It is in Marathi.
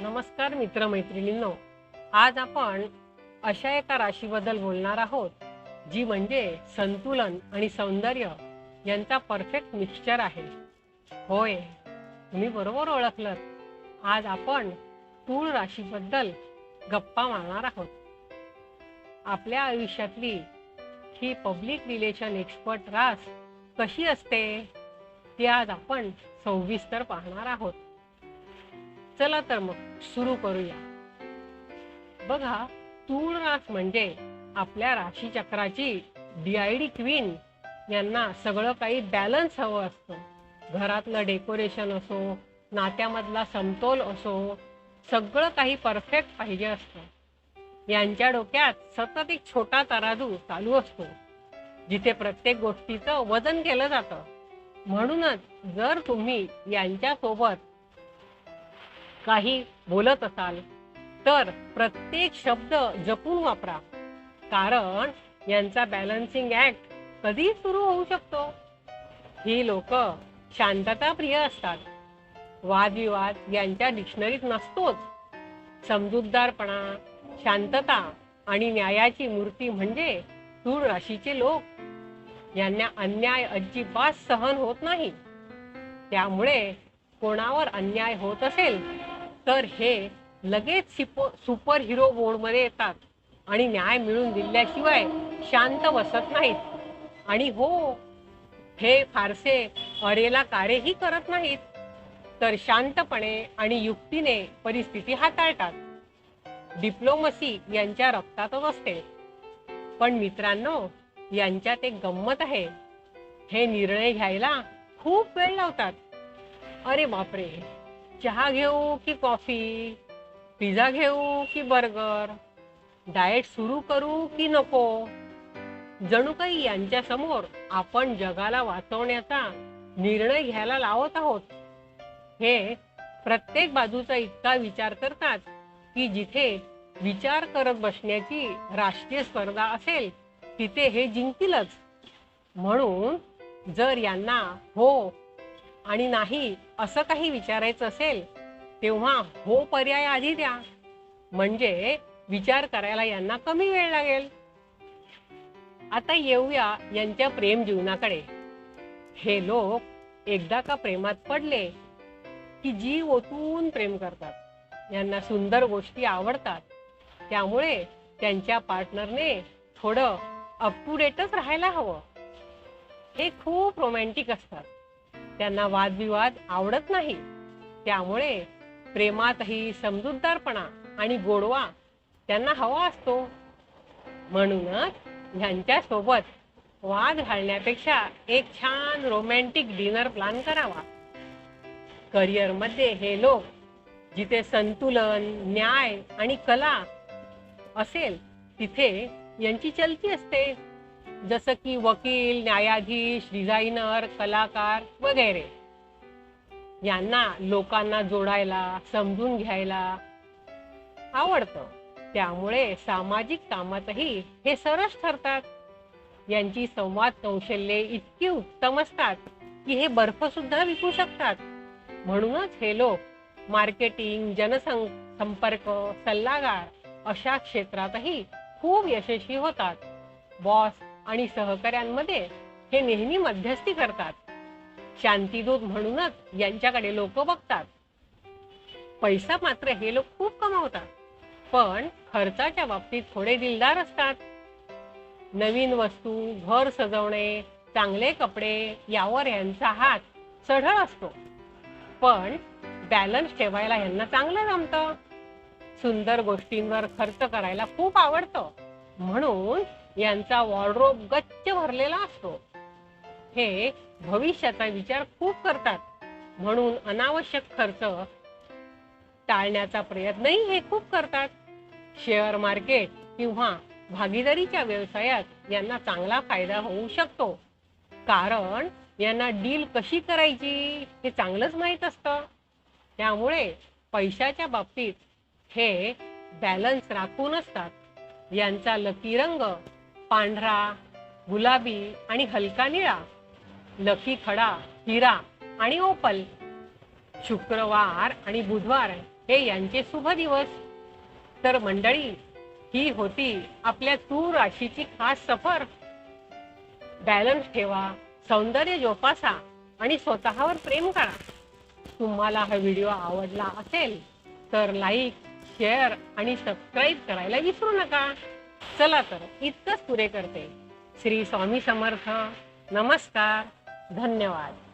नमस्कार मित्रमैत्रिणींनो. आज आपण अशा एका राशीबद्दल बोलणार आहोत जी म्हणजे संतुलन आणि सौंदर्य यांचा परफेक्ट मिक्सचर आहे. होय तुम्ही बरोबर ओळखलं आज आपण तूळ राशीबद्दल गप्पा मारणार आहोत. आपल्या आयुष्यातली ही पब्लिक रिलेशन एक्सपर्ट रास कशी असते? ती आज आपण सविस्तर पाहणार आहोत. चला तर मग सुरू करूया. बघा तूळ रास म्हणजे आपल्या राशी चक्राची डीआयडी क्वीन यांना सगळं काही बॅलन्स हवं असतं. घरातलं डेकोरेशन असो नात्यामधला समतोल असो सगळं काही परफेक्ट पाहिजे असतं. यांच्या डोक्यात सतत एक छोटा तराजू चालू असतो जिथे प्रत्येक गोष्टीचं वजन केलं जातं. म्हणूनच जर तुम्ही यांच्या सोबत काही बोलत असाल तर प्रत्येक शब्द जपून वापरा. कारण यांचा बॅलन्सिंग ऍक्ट कधी सुरू होऊ शकतो. ही लोक शांतता प्रिय असतात. वादविवाद यांच्या डिक्शनरीत नसतोच. समजूतदारपणा शांतता आणि न्यायाची मूर्ती म्हणजे तूळ राशीचे लोक. यांना अन्याय अजिबात सहन होत नाही. त्यामुळे कोणावर अन्याय होत असेल तर हे लगेच सिपो सुपर हिरो मोडमध्ये येतात. आणि न्याय मिळून दिल्याशिवाय शांत बसत नाहीत. आणि हो हे फारसे अरेला कार्यही करत नाहीत. तर शांतपणे आणि युक्तीने परिस्थिती हाताळतात. डिप्लोमसी यांच्या रक्तातच असते. पण मित्रांनो यांच्यात एक गंमत आहे. हे निर्णय घ्यायला खूप वेळ लावतात. अरे बापरे! चहा घेऊ की कॉफी? पिझ्झा घेऊ की बर्गर? डाएट सुरू करू की नको? जणू काही यांच्या समोर आपण जगाला वाचवण्याचा निर्णय घ्यायला लावत आहोत. हे प्रत्येक बाजूचा इतका विचार करतात की जिथे विचार करत बसण्याची राष्ट्रीय स्पर्धा असेल तिथे हे जिंकतीलच. म्हणून जर यांना हो आणि नाही असं काही विचारायचं असेल तेव्हा हो पर्याय आधी द्या. म्हणजे विचार करायला यांना कमी वेळ लागेल. आता येऊया यांच्या प्रेम जीवनाकडे. हे लोक एकदा का प्रेमात पडले की जीव ओतून प्रेम करतात. यांना सुंदर गोष्टी आवडतात. त्यामुळे त्यांच्या पार्टनरने थोडं अप टू डेटच राहायला हवं. हे खूप रोमॅन्टिक असतात. त्यांना वादविवाद आवडत नाही. त्यामुळे प्रेमातही समजूतदारपणा आणि गोडवा त्यांना हवा असतो. म्हणूनच ह्यांच्या सोबत वाद घालण्यापेक्षा एक छान रोमॅन्टिक डिनर प्लॅन करावा. करिअरमध्ये हे लोक जिथे संतुलन न्याय आणि कला असेल तिथे यांची चलती असते. जसं की वकील न्यायाधीश डिझायनर कलाकार वगैरे. यांना लोकांना जोडायला समजून घ्यायला आवडतं. त्यामुळे सामाजिक कामातही हे सरस ठरतात. यांची संवाद कौशल्ये इतकी उत्तम असतात की हे बर्फ सुद्धा विकू शकतात. म्हणूनच हे लोक मार्केटिंग जनसं संपर्क सल्लागार अशा क्षेत्रातही खूप यशस्वी होतात. बॉस आणि सहकाऱ्यांमध्ये हे नेहमी मध्यस्थी करतात. शांतीदूत म्हणूनच यांच्याकडे लोक बघतात. पैसा मात्र हे लोक खूप कमावतात पण खर्चाच्या बाबतीत थोडे दिलदार असतात. नवीन वस्तू घर सजवणे चांगले कपडे यावर यांचा हात चढळ असतो. पण बॅलन्स ठेवायला यांना चांगलं जमतं. सुंदर गोष्टींवर खर्च करायला खूप आवडतं. म्हणून यांचा वॉर्ड्रोब गच्च भरलेला असतो. हे भविष्याचा विचार खूप करतात. म्हणून अनावश्यक खर्च टाळण्याचा प्रयत्नही हे खूप करतात. शेअर मार्केट किंवा भागीदारीच्या व्यवसायात यांना चांगला फायदा होऊ शकतो. कारण यांना डील कशी करायची हे चांगलंच माहीत असतं. त्यामुळे पैशाच्या बाबतीत हे बॅलन्स राखून असतात. यांचा लकी रंग पांढरा गुलाबी आणि हलका निळा लकी खडा हिरा आणि ओपल. शुक्रवार आणि बुधवार हे यांचे शुभ दिवस. तर मंडळी ही होती आपल्या तू राशीची खास सफर. बॅलन्स ठेवा सौंदर्य जोपासा आणि स्वतःवर प्रेम करा. तुम्हाला हा व्हिडिओ आवडला असेल तर लाईक शेअर आणि सबस्क्राईब करायला विसरू नका. चला तर इतकंच पुरे करते. श्री स्वामी समर्थ. नमस्कार. धन्यवाद.